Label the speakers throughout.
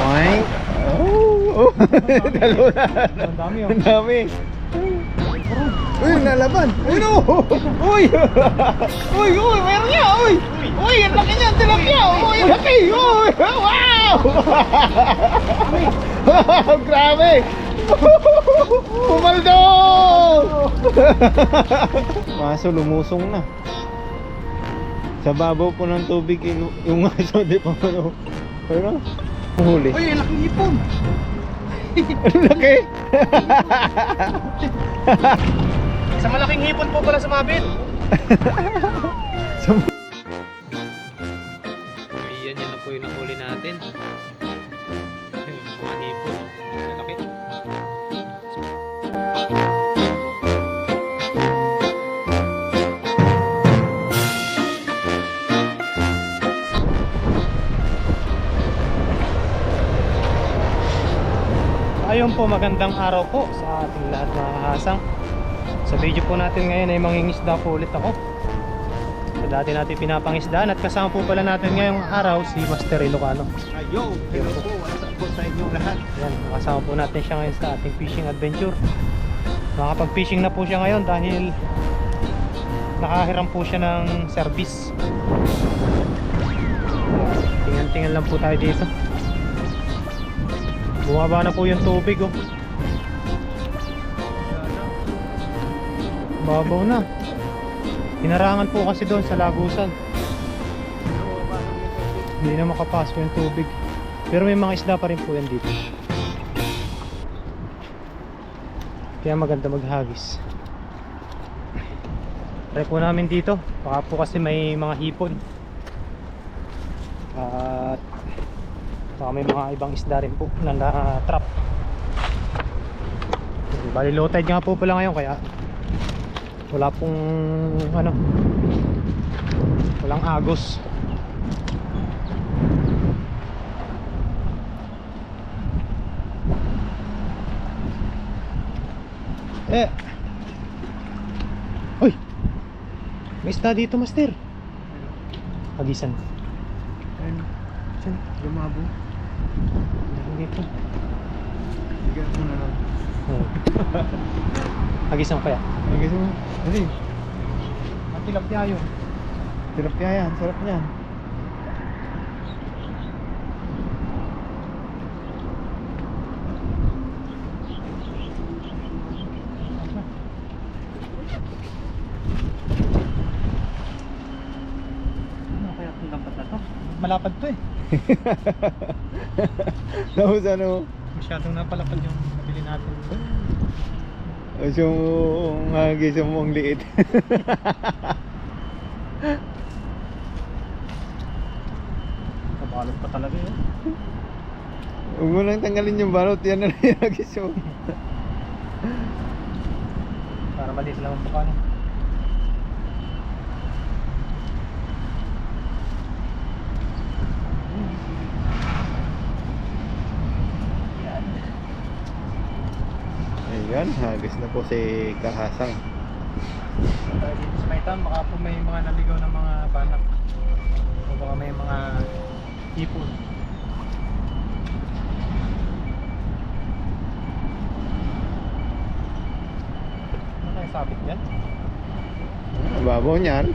Speaker 1: Oink. Oh, oh. Dalawa na.
Speaker 2: Ang dami oh.
Speaker 1: Ang dami. Uy, nalaban. Uy, no. Uy. Uy, uy, meron niya. Uy. Uy, ang laki niya. Tilapia. Uy, ang laki. Uy. Wow. Grabe. Pumaldo. Maso lumusong na. Sa babaw po ng tubig yung, aso di pa ano. Ano? Huli.
Speaker 2: Uy, laking ipon.
Speaker 1: Ang laki.
Speaker 2: Sa malaking hipon po pala sumabit.
Speaker 3: Ayan, yan na po yung nahuli natin.
Speaker 2: Po, magandang araw po sa ating lahat mga kahasang. Sa video po natin ngayon ay mangingisda po ulit ako. So dati natin pinapangisdaan at kasama po pala natin ngayong araw si Master Ilocano.
Speaker 1: Ayo, hello po. Up po sa inyong lahat?
Speaker 2: Yan, kasama po natin siya ngayon sa ating fishing adventure. Makakapag-fishing na po siya ngayon dahil nakahiram po siya ng service. Tingnan-tingnan lang po tayo dito. Bumaba na po yung tubig oh. Babaw na. Hinarangan po kasi doon sa lagusan. Hindi na makapasok yung tubig. Pero may mga isda pa rin po yan dito. Kaya maganda maghagis. Try po namin dito. Baka po kasi may mga hipon. At baka may mga ibang isda rin po na na-trap. Bali low tide nga po pala ngayon kaya wala pong ano walang agos Eh. Uy. May isda dito, master. Pagisan.
Speaker 1: Ayun, Diyan, lumabo.
Speaker 2: Dito.
Speaker 1: Bigyan na lang.
Speaker 2: Oh. Pagisan ko kaya.
Speaker 1: Ay, gusto mo? Dali.
Speaker 2: Ang tilapia yun.
Speaker 1: Tilapia yan. Sarap niyan.
Speaker 2: Ano? Malapad to eh.
Speaker 1: Tapos ano?
Speaker 2: Masyadong napalapad yung nabili natin.
Speaker 1: Tapos yung hagis mo ang liit.
Speaker 2: Kabalot pa talaga yun.
Speaker 1: Huwag mo lang tanggalin yung balot. Yan na lang yung hagis mo.
Speaker 2: Para maliit lang ang mukha no?
Speaker 1: Ayan, hagis na po si Kahasang.
Speaker 2: Dito sa may tam, baka po may mga naligaw ng mga banak. O baka may mga hipon. Ano kaya sabit?
Speaker 1: Ang babaw niyan.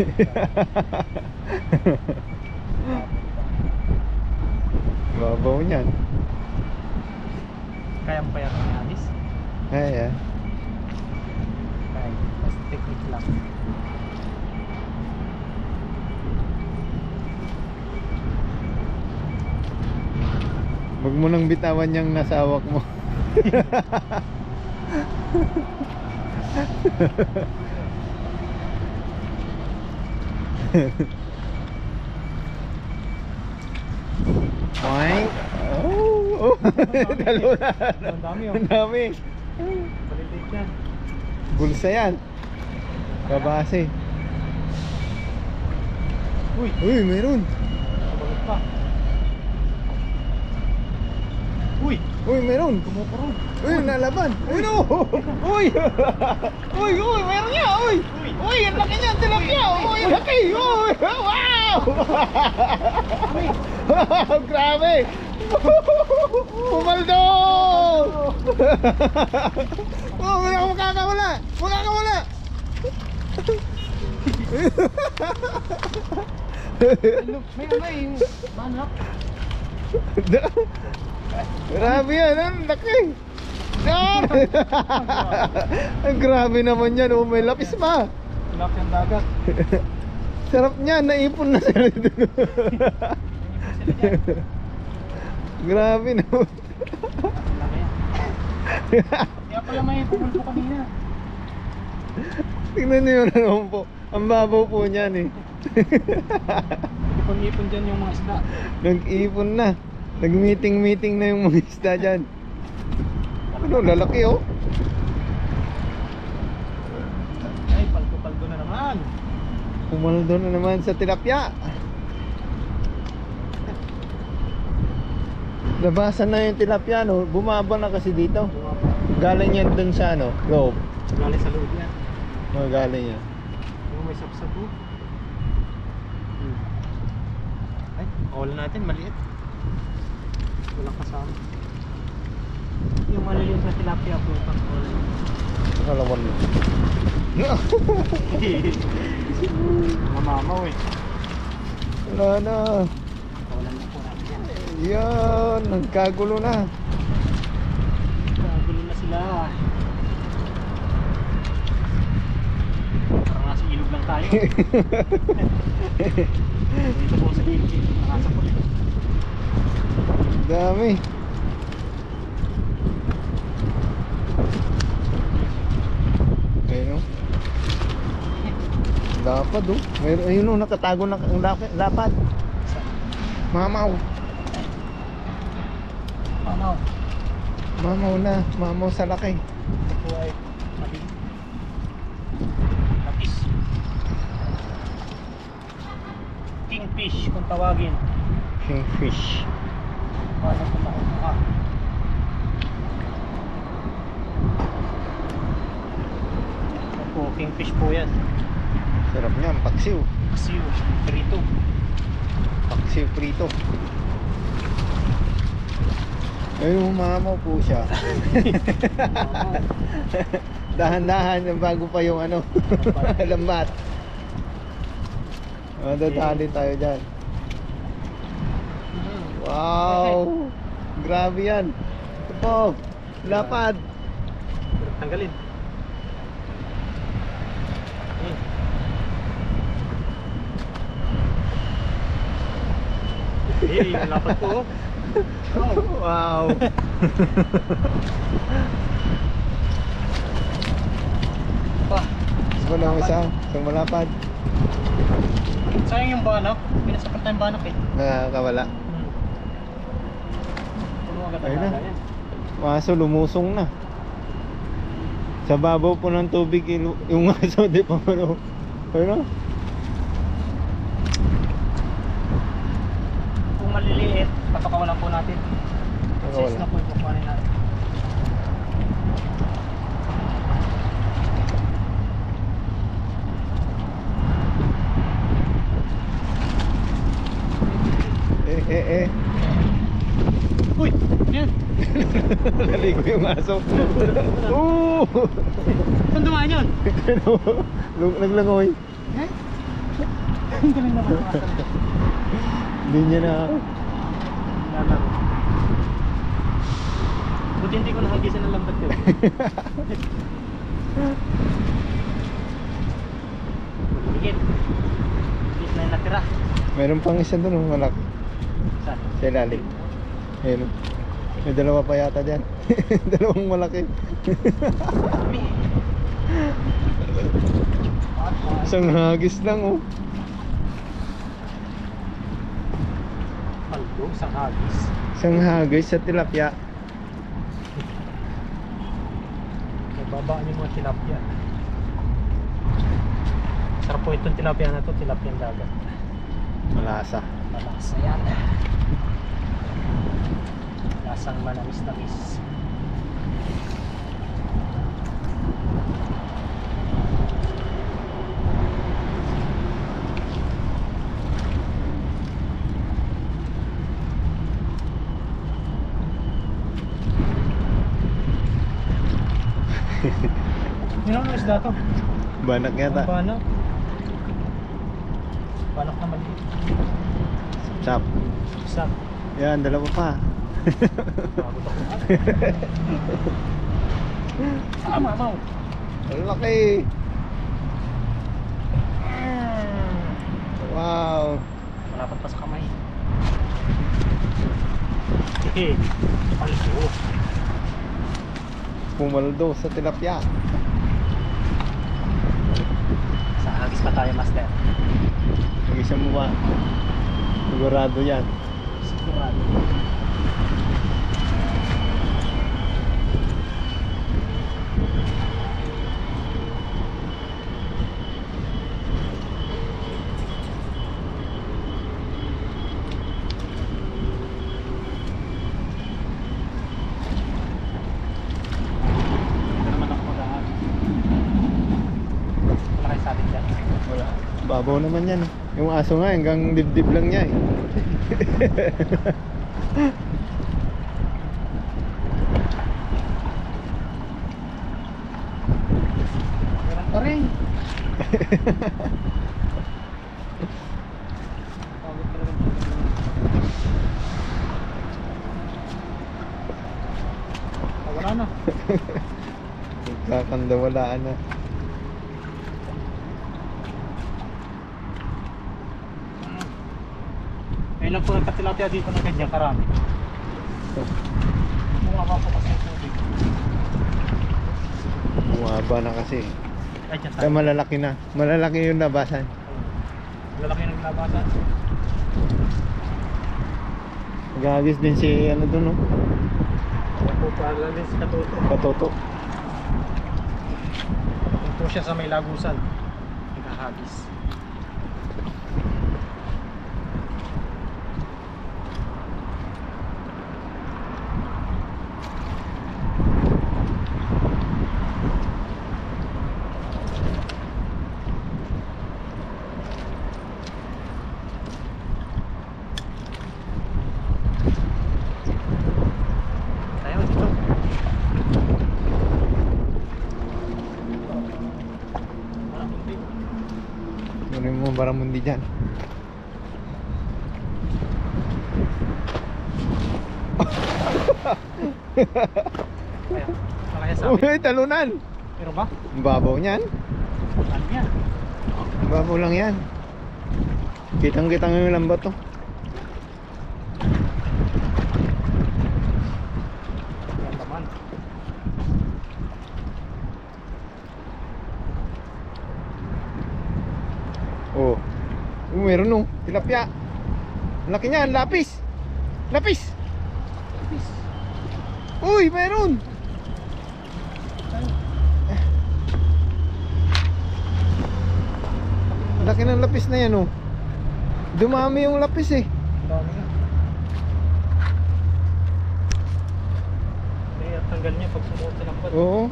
Speaker 1: babaw niyan.
Speaker 2: Kaya mo pa yan ang alis?
Speaker 1: Ay, ah.
Speaker 2: Kaya, basta technique lang.
Speaker 1: Huwag mo nang bitawan yung nasa hawak mo. Oink. Oh, oh. Dalawa na.
Speaker 2: Ang dami oh.
Speaker 1: Ang dami.
Speaker 2: Balilit yan.
Speaker 1: Bulsa yan. Kabase.
Speaker 2: Uy!
Speaker 1: Uy, meron.
Speaker 2: Nabalot pa. Uy!
Speaker 1: Uy, meron.
Speaker 2: Kumukurong.
Speaker 1: Uy, nalaban. Uy, no. Uy. Uy, uy, meron niya. Uy. Uy, ang laki niya. Tilapia. Uy, ang laki. Uy. Wow. Grabe. Pumaldo. Oh, wala akong makakawala. Makakawala.
Speaker 2: May ano yung manak.
Speaker 1: Grabe yan, ang laki. Yan! Ang grabe naman yan, oh, may lapis pa.
Speaker 2: Lock yung dagat.
Speaker 1: Sarap niya, naipon na sila dito. Grabe.
Speaker 2: Laki. Kaya pala may pumulpo kanina.
Speaker 1: Tingnan niyo yun, ano po. Ang babaw po niyan eh.
Speaker 2: Ipon-ipon dyan yung mga isda.
Speaker 1: Nag-ipon na. Nag-meeting-meeting na yung mga isda dyan. Ano, lalaki oh.
Speaker 2: Ay, palto-palto na naman.
Speaker 1: Pumaldo na naman sa tilapia. Labasan na yung tilapia, no? Bumaba na kasi dito. Galing yan dun sa ano, loob.
Speaker 2: Galing sa loob yan.
Speaker 1: Mga galing yan.
Speaker 2: Yung may sapsap po. Hmm. Ay, all natin, maliit. Walang kasama. Yung maliliit na tilapia po, pang all.
Speaker 1: Kalawan mo.
Speaker 2: Mamamaw eh.
Speaker 1: Wala na.
Speaker 2: Kawalan na po natin yan.
Speaker 1: Nagkagulo na.
Speaker 2: Kagulo na sila. Parang nasa ilog lang tayo. Dito po sa ilog eh. Nakasa po.
Speaker 1: Dami. Ayun oh. Lapad oh. Mayroon, ayun oh, nakatago na ang lap- lapad. Mamaw.
Speaker 2: Mamaw.
Speaker 1: Mamaw na. Mamaw sa laki.
Speaker 2: Ito ay mali. Lapis. Kingfish kung tawagin.
Speaker 1: Kingfish.
Speaker 2: Paano kung makukuha? Ito kingfish po yan.
Speaker 1: Sarap niyan, paksiw.
Speaker 2: Siyo, prito.
Speaker 1: Paksiw prito. Ayun, mamaw po siya. Dahan-dahan yung bago pa yung ano, lambat. Madadali tayo dyan. Wow! Grabe yan. Ito po, lapad.
Speaker 2: Tanggalin. Hmm. Eh, yung lapat po. Oh.
Speaker 1: Wow!
Speaker 2: Pa.
Speaker 1: Gusto ko lang isa, isang malapad.
Speaker 2: Sayang yung banak. Pinasapat tayong banak eh.
Speaker 1: Nakakawala.
Speaker 2: Hmm. Ang
Speaker 1: Ayun na. Maso lumusong na. Sa babaw po ng tubig yung aso di pa ano. Ano?
Speaker 2: Kung maliliit, papakawalan po natin.
Speaker 1: Pakawalan.
Speaker 2: Size na po yung kukuhanin natin.
Speaker 1: Eh eh eh.
Speaker 2: Uy! Yan!
Speaker 1: Naligo yung aso. Oo!
Speaker 2: Saan dumaan yun?
Speaker 1: Naglangoy.
Speaker 2: Eh? Ang galing naman ang asal.
Speaker 1: Hindi niya na
Speaker 2: Lalaro. Buti hindi ko nahagisan ng lambat yun. Higit. Higit na yung natira.
Speaker 1: Meron pang isa doon, oh, malaki.
Speaker 2: Saan?
Speaker 1: Sa ilalim. Ayun. May dalawa pa yata dyan. Dalawang malaki. Isang hagis lang oh.
Speaker 2: Paldo, isang hagis.
Speaker 1: Isang hagis sa tilapia.
Speaker 2: Nababaan yung mga tilapia. Sarap po itong tilapia na to, tilapia ng dagat.
Speaker 1: Malasa.
Speaker 2: Malasa yan. Lasang manamis-namis. Yun ang isda to.
Speaker 1: Banak yata.
Speaker 2: Ang banak. Banak na maliit.
Speaker 1: Chop.
Speaker 2: Isa.
Speaker 1: Yan, dalawa pa.
Speaker 2: Ah, mamaw.
Speaker 1: Ang laki. Wow.
Speaker 2: Malapad pa sa kamay. Hehe. Paldo.
Speaker 1: Pumaldo sa tilapia.
Speaker 2: Sa hagis pa tayo, master.
Speaker 1: Mag-isa mo ba? Sigurado yan.
Speaker 2: Sigurado. Ito naman ako mag-ahag. Wala kayo sabi dyan.
Speaker 1: Wala. Babaw naman yan. Yung aso nga, hanggang dibdib lang niya eh.
Speaker 2: Meron pa rin. Wala na.
Speaker 1: Kakandawalaan na.
Speaker 2: Ngayon lang po nagkatilapia dito ng ganyan karami. Bumaba po kasi ang tubig.
Speaker 1: Bumaba na kasi.
Speaker 2: Ay, dyan tayo.
Speaker 1: malalaki na. Malalaki yung labasan.
Speaker 2: Lalaki ng labasan.
Speaker 1: Gagis din si ano doon no?
Speaker 2: Po pala din si Katuto.
Speaker 1: Katoto.
Speaker 2: Po siya sa may lagusan. Nagahagis. Tayo dito. Parang hindi.
Speaker 1: Mo baramundi dyan?
Speaker 2: Kaya, sa amin.
Speaker 1: Uy, talunan!
Speaker 2: Pero ba?
Speaker 1: Ang babaw niyan.
Speaker 2: Ano yan?
Speaker 1: Ang babaw lang yan. Kitang kitang yung lambat to.
Speaker 2: Yan naman.
Speaker 1: Oh. Oh, meron no. Tilapia. Laki niyan, lapis. Lapis. Lapis. Uy, meron. Laki ng lapis na yan oh. Dumami yung lapis eh.
Speaker 2: Dami nga. At tanggal niya pag sumuot sa lambat.
Speaker 1: Oo.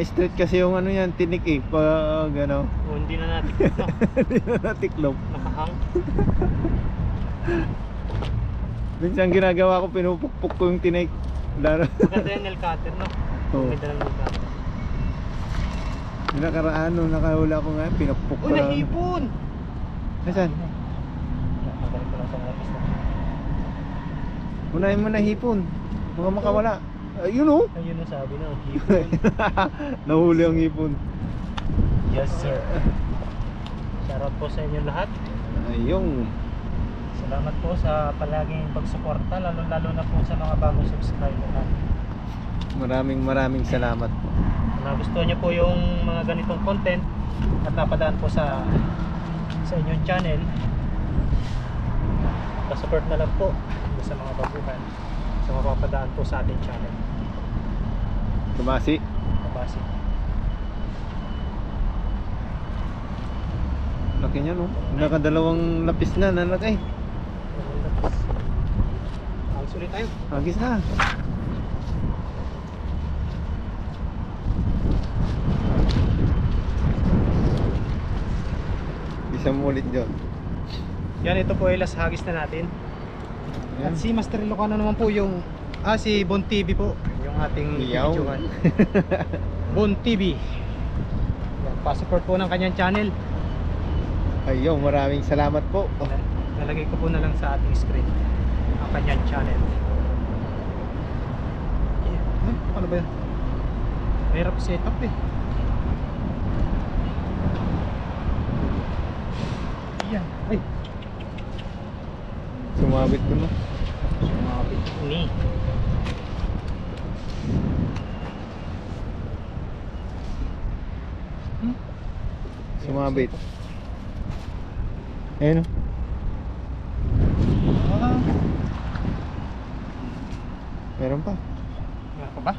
Speaker 1: Na-straight kasi yung ano yan, tinik eh. Pag ano,
Speaker 2: O, hindi na natin ito.
Speaker 1: hindi na natiklop.
Speaker 2: Nakahang.
Speaker 1: Minsan ginagawa ko, pinupukpuk ko yung tinik. Laro.
Speaker 2: Maganda yung nail cutter, no?
Speaker 1: Oo.
Speaker 2: Maganda ng nail cutter.
Speaker 1: Yung nakaraan, nung nakahula ko nga, pinupuk ko lang.
Speaker 2: nahipon!
Speaker 1: Nasaan?
Speaker 2: Magaling ko lang sa lapis na.
Speaker 1: Unahin mo na hipon. Baka makawala. Ayun oh.
Speaker 2: Ayun ang sabi na, hipon.
Speaker 1: Nahuli ang hipon.
Speaker 2: yes, sir. Shoutout po sa inyo lahat.
Speaker 1: Ayun.
Speaker 2: Salamat po sa palaging pagsuporta, lalo-lalo na po sa mga bagong subscriber natin.
Speaker 1: Maraming maraming salamat po.
Speaker 2: Na gusto niyo po yung mga ganitong content at napadaan po sa sa inyong channel, pa-support na lang po sa mga baguhan na mapapadaan po sa ating channel.
Speaker 1: Kumasi?
Speaker 2: Kumasi.
Speaker 1: Laki niya no? Nakadalawang lapis na nalagay.
Speaker 2: Dalawang lapis. Ulit tayo.
Speaker 1: Hagis na. Isang ulit dyan.
Speaker 2: Yan, ito po ay last na natin. At si Master Ilocano naman po yung Ah, si Bon TV po Yung ating
Speaker 1: Iyaw.
Speaker 2: videohan Bon TV Yan, Pa-support po ng kanyang channel
Speaker 1: Ayaw, maraming salamat po.
Speaker 2: Nalagay ko po na lang sa ating screen Ang kanyang channel yeah. Ay, paano ba yan? Mahirap set up eh Yan Ay,
Speaker 1: Sumabit ko na.
Speaker 2: Ni Hmm?
Speaker 1: Sumabit. Ayun. oh.
Speaker 2: Ah,
Speaker 1: Meron pa.
Speaker 2: meron pa ba?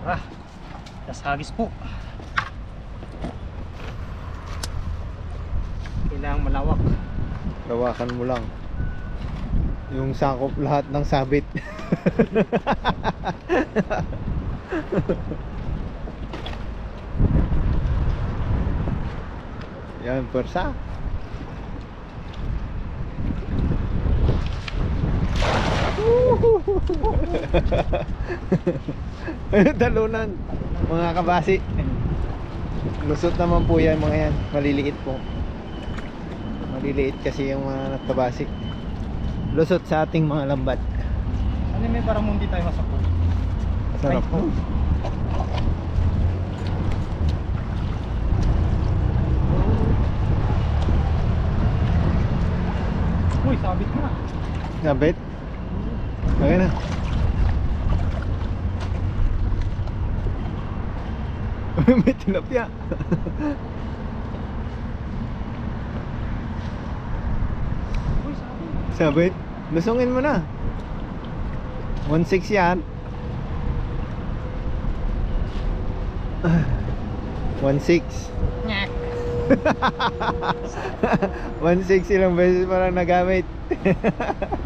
Speaker 2: Tara, tas hagis po. Kailangang malawak.
Speaker 1: Lawakan mo lang. Yung sakop lahat ng sabit. Yan, persa. Talunan, mga kabasi. Lusot naman po yan mga yan. Maliliit po. Maliliit kasi yung mga kabasi. Lusot sa ating mga lambat.
Speaker 2: Ano may parang hindi tayo masakot.
Speaker 1: Sarap po.
Speaker 2: Uy, sabit na.
Speaker 1: Sabit? Okay na. May tilapia.
Speaker 2: Sabit?
Speaker 1: Lusungin mo na. 1.6 yan. 1.6
Speaker 2: Nyak.
Speaker 1: 1.6 ilang beses parang nagamit.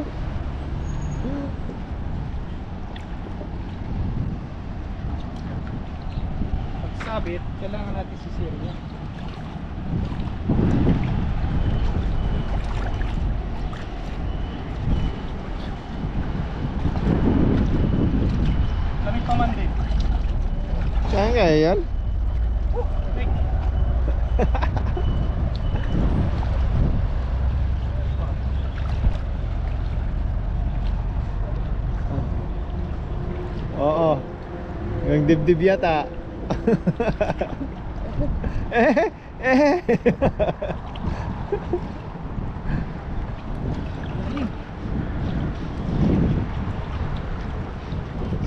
Speaker 2: Pag sabit, kailangan natin sisir niya. Lamig pa man din.
Speaker 1: Saan kaya yan?
Speaker 2: Lamig.
Speaker 1: Oo. Yung dibdib yata. eh, eh.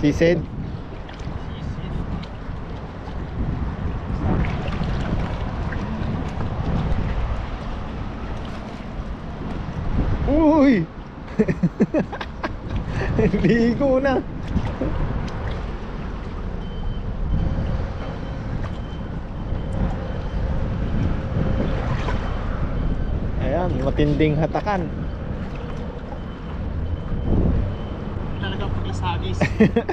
Speaker 1: Sisid? Uy! Ligo na. Ayan, matinding hatakan.
Speaker 2: Talagang paglasagis.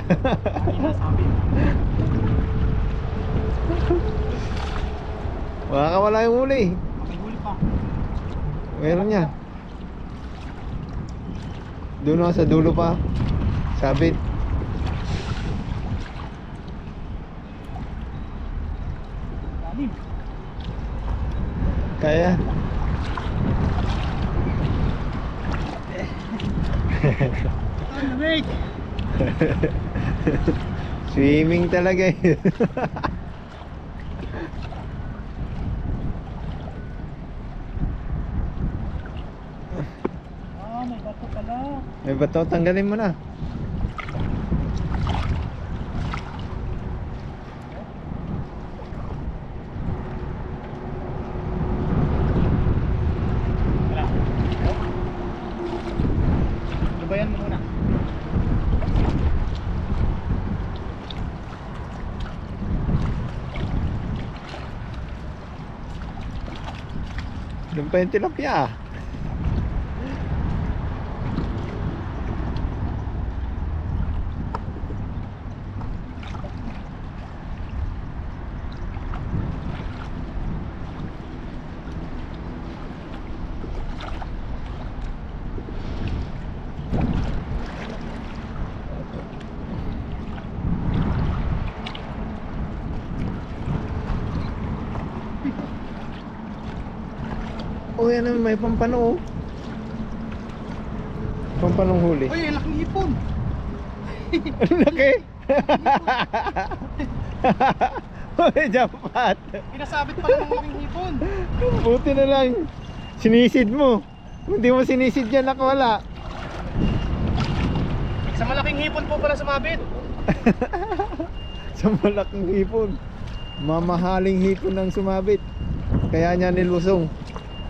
Speaker 2: Hindi nasabi.
Speaker 1: Makakawala yung huli.
Speaker 2: May huli pa.
Speaker 1: Meron niya. Doon sa dulo pa. Sabit. Kaya.
Speaker 2: Ay, lamig.
Speaker 1: Swimming talaga eh.
Speaker 2: Ah, may bato pala.
Speaker 1: May bato, tanggalin mo na. 20 tilapia Yan naman, may pampano oh. Pampanong huli.
Speaker 2: Uy, laking hipon!
Speaker 1: Ang laki! Uy, jackpot!
Speaker 2: Pinasabit pala ng laking hipon!
Speaker 1: Buti na lang. Sinisid mo. Kung Hindi mo sinisid yan, nakawala.
Speaker 2: Sa malaking hipon po pala sumabit!
Speaker 1: Sa malaking hipon. Mamahaling hipon ang sumabit. Kaya niya nilusong.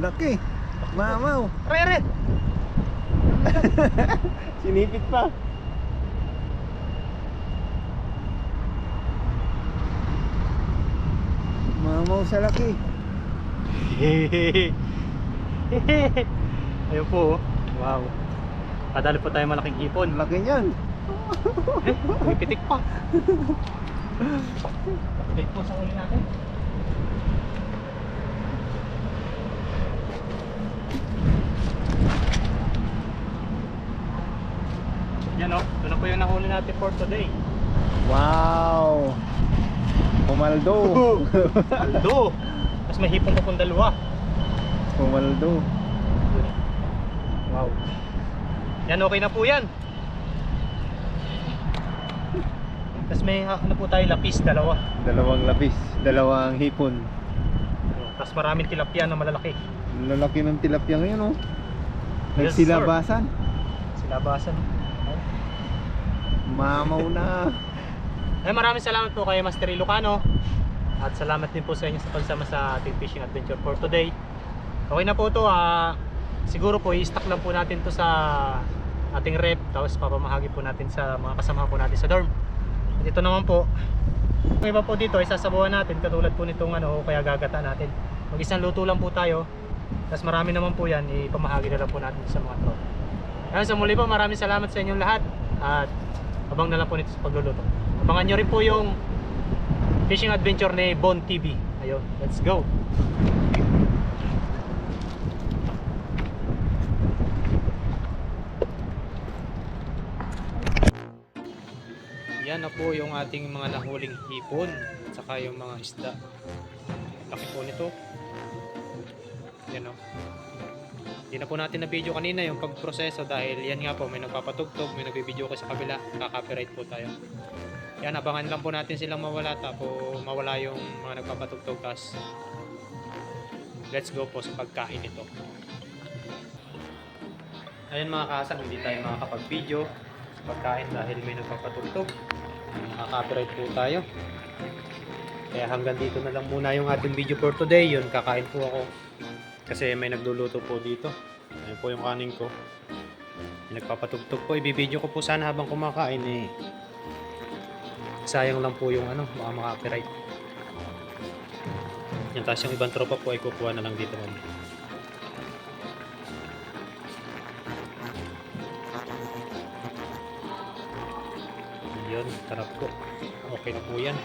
Speaker 1: laki. Mamaw.
Speaker 2: Rere!
Speaker 1: Sinipit pa. Mamaw sa laki.
Speaker 2: Ayun po oh. Wow. Kadali po tayo malaking hipon.
Speaker 1: Laki niyan.
Speaker 2: Eh, may pitik pa. Po sa uli natin. Yan o, ito na po yung nahuli natin for today.
Speaker 1: Wow. Pumaldo.
Speaker 2: Aldo! Mas may hipon pa pong dalawa.
Speaker 1: Pumaldo.
Speaker 2: Wow. Yan, okay na po yan. Tapos may ano po tayo, lapis, dalawa.
Speaker 1: Dalawang labis. Dalawang hipon.
Speaker 2: Tapos maraming tilapia na malalaki.
Speaker 1: Lalaki ng tilapia ngayon oh.
Speaker 2: Yes,
Speaker 1: Nagsilabasan.
Speaker 2: Silabasan.
Speaker 1: Mamaw na.
Speaker 2: Ay, maraming salamat po kay Master Ilocano. At salamat din po sa inyo sa pagsama sa ating fishing adventure for today. Okay na po to ah siguro po i-stack lang po natin to sa ating rep tapos papamahagi po natin sa mga kasama po natin sa dorm. Ito naman po, yung iba po dito ay sasabuhan natin katulad po nitong ano kaya gagata natin. Mag isang luto lang po tayo. Tapos marami naman po yan, ipamahagi na lang po natin sa mga tropa. Kaya sa muli po, maraming salamat sa inyong lahat. At abang na lang po nito sa pagluluto. Abangan nyo rin po yung fishing adventure ni Bon TV. Ayun, let's go!
Speaker 3: Po yung ating mga nahuling hipon at saka yung mga isda. Laki po nito. Yan o. Hindi na po natin na video kanina yung pagproseso dahil yan nga po may nagpapatugtog, may nagbibideo ko sa kabila, kaka-copyright po tayo. Yan, abangan lang po natin silang mawala tapo mawala yung mga nagpapatugtog tas let's go po sa pagkain nito. Ayun mga kasang, hindi tayo makakapag-video sa pagkain dahil may nagpapatugtog. Nakaka-copyright po tayo. Kaya hanggang dito na lang muna yung ating video for today. Yun, kakain po ako. Kasi may nagluluto po dito. Ayun po yung kanin ko. Nagpapatugtog po. Ibibideo ko po sana habang kumakain eh. Sayang lang po yung ano, baka maka-copyright. Yan, tapos yung ibang tropa po ay kukuha na lang dito mamaya. Yun, tarap po. Okay na po yan.